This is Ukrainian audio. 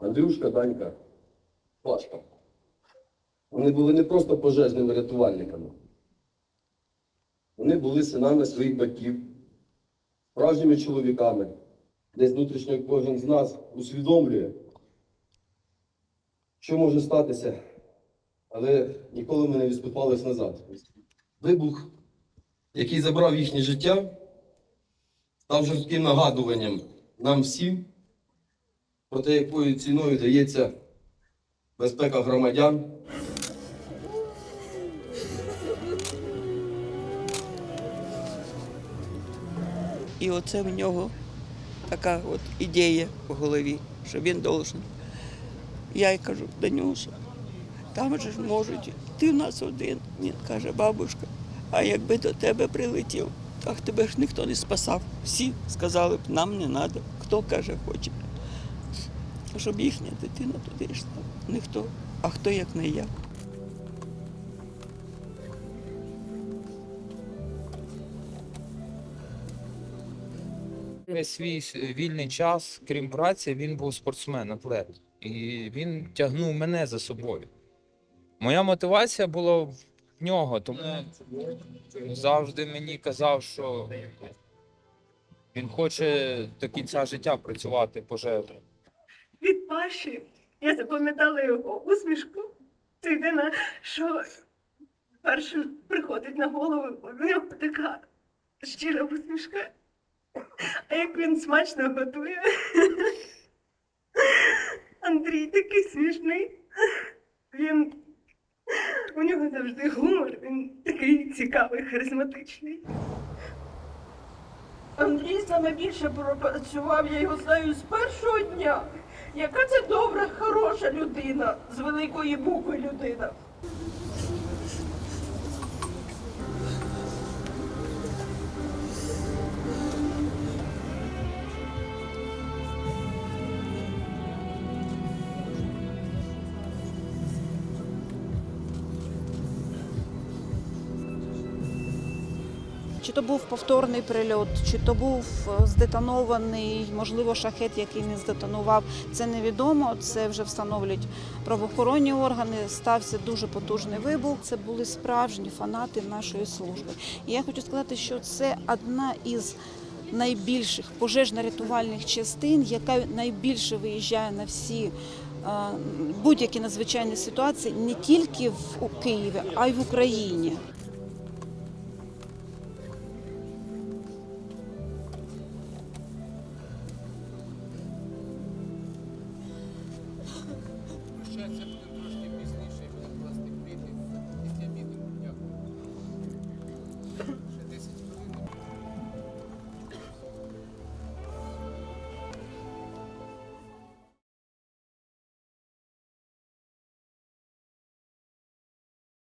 Андрюшка, Данька, Пашка. Вони були не просто пожежними рятувальниками. Вони були синами своїх батьків, справжніми чоловіками. Десь внутрішньо кожен з нас усвідомлює, що може статися, але ніколи ми не відступались назад. Вибух, який забрав їхнє життя, став жорстким нагадуванням нам всім про якою ціною дається безпека громадян. І оце в нього така от ідея в голові, що він должен. Я й кажу, Данюша, там же ж можуть, ти в нас один. Він каже, бабушка, а якби до тебе прилетів, так тебе ж ніхто не спасав. Всі сказали б, нам не треба. Хто каже, хоче. Щоб їхня дитина туди йшла. Ніхто. А хто як не я? Свій вільний час, крім праці, він був спортсмен, атлет. І він тягнув мене за собою. Моя мотивація була в нього, тому завжди мені казав, що він хоче до кінця життя працювати пожежно. Від Паші. Я запам'ятала його усмішку. Це єдине, що перше приходить на голову. В нього така щира усмішка. А як він смачно готує. Андрій такий смішний. Він у нього завжди гумор, він такий цікавий, харизматичний. Андрій саме більше пропрацював, я його знаю з першого дня. Яка це добра, хороша людина, з великої букви людина. Чи то був повторний прильот, чи то був е, здетонований, можливо, шахет, який не здетонував, це невідомо. Це вже встановлюють правоохоронні органи. Стався дуже потужний вибух. Це були справжні фанати нашої служби. І я хочу сказати, що це одна із найбільших пожежно-рятувальних частин, яка найбільше виїжджає на всі. е, Будь-які надзвичайні ситуації не тільки в Києві, а й в Україні.